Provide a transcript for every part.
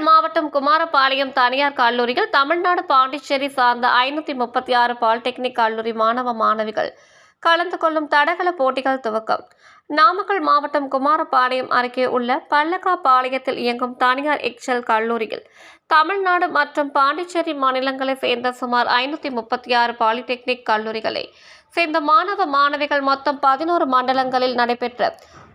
மாவட்டம் குமாரபாளையம் தனியார் கல்லூரியில் தமிழ்நாடு பாண்டிச்சேரி சார்ந்த ஐநூற்றி முப்பத்தி ஆறு பாலிடெக்னிக் கல்லூரி மாணவ மாணவிகள் கலந்து கொள்ளும் தடகள போட்டிகள் துவக்கம். நாமக்கல் மாவட்டம் குமாரபாளையம் அருகே உள்ள பல்லக்கா பாளையத்தில் இயங்கும் தனியார் எக்ஸல் கல்லூரியில் தமிழ்நாடு மற்றும் பாண்டிச்சேரி மாநிலங்களைச் சேர்ந்த சுமார் ஐநூற்றி முப்பத்தி ஆறு பாலிடெக்னிக் கல்லூரிகளை சேர்ந்த மாணவ மாணவிகள் மொத்தம் பதினோரு மண்டலங்களில் நடைபெற்ற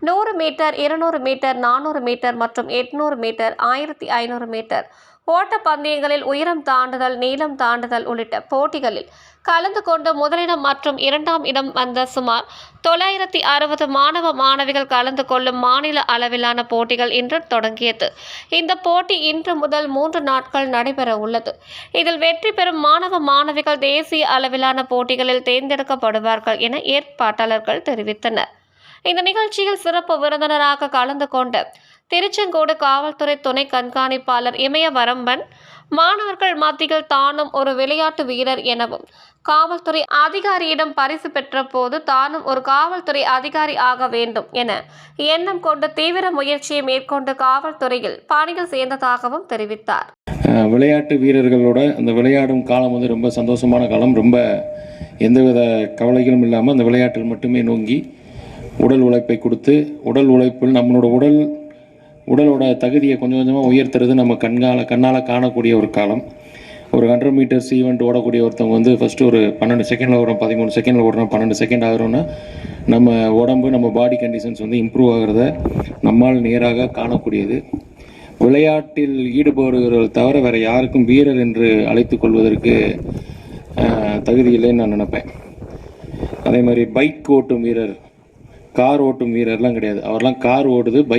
நூறு மீட்டர் இருநூறு மீட்டர் நானூறு மீட்டர் மற்றும் எட்நூறு மீட்டர் ஆயிரத்தி ஐநூறு மீட்டர். ஓட்டப்பந்தயங்களில் உயரம் தாண்டுதல் நீளம் தாண்டுதல் உள்ளிட்ட போட்டிகளில் கலந்து கொண்டு முதலிடம் மற்றும் இரண்டாம் இடம் வந்த சுமார் தொள்ளாயிரத்தி அறுபது மாணவ மாணவிகள் கலந்து கொள்ளும் மாநில அளவிலான போட்டிகள் இன்று தொடங்கியது. இந்த போட்டி இன்று முதல் மூன்று நாட்கள் நடைபெற உள்ளது. இதில் வெற்றி பெறும் மாணவ மாணவிகள் தேசிய அளவிலான போட்டிகளில் தேர்ந்தெடுக்கப்படுவார்கள் என ஏற்பாட்டாளர்கள் தெரிவித்தனர். இந்த நிகழ்ச்சியில் சிறப்பு விருந்தினராக கலந்து கொண்ட திருச்செங்கோடு காவல்துறை துணை கண்காணிப்பாளர் இமயவரம்பன் மாணவர்கள் மத்தியில் தானும் ஒரு விளையாட்டு வீரர் எனவும் காவல்துறை அதிகாரியிடம் பரிசு பெற்ற போது தானும் ஒரு காவல்துறை அதிகாரி ஆக வேண்டும் என எண்ணம் கொண்டு தீவிர முயற்சியை மேற்கொண்டு காவல்துறையில் பணியில் சேர்ந்ததாகவும் தெரிவித்தார். விளையாட்டு வீரர்களோட அந்த விளையாடும் காலம் வந்து ரொம்ப சந்தோஷமான காலம். ரொம்ப எந்தவித கவலைகளும் இல்லாமல் அந்த விளையாட்டில் மட்டுமே நோங்கி உடல் உழைப்பை கொடுத்து உடல் உழைப்பில் நம்மளோட உடல் உடலோட தகுதியை கொஞ்சம் கொஞ்சமாக உயர்த்துறது நம்ம கண்கால கண்ணால் காணக்கூடிய ஒரு காலம். ஒரு ஹண்ட்ரட் மீட்டர்ஸ் ஈவெண்ட் ஓடக்கூடிய ஒருத்தவங்க வந்து ஃபஸ்ட்டு ஒரு பன்னெண்டு செகண்டில் ஓடுறோம் பதிமூணு செகண்டில் ஓடுறோம் பன்னெண்டு செகண்ட் ஆகிறோன்னா நம்ம உடம்பு நம்ம பாடி கண்டிஷன்ஸ் வந்து இம்ப்ரூவ் ஆகிறத நம்மால் நேராக காணக்கூடியது. விளையாட்டில் ஈடுபடுகிறவர்கள் தவிர வேறு யாருக்கும் வீரர் என்று அழைத்து கொள்வதற்கு தகுதி இல்லைன்னு நான் நினப்பேன். அதே மாதிரி பைக் ஓட்டும் வீரர் கார் ஓட்டும் வீரர்லாம் கிடையாது. அவர்லாம் கார் ஓடுது பைக்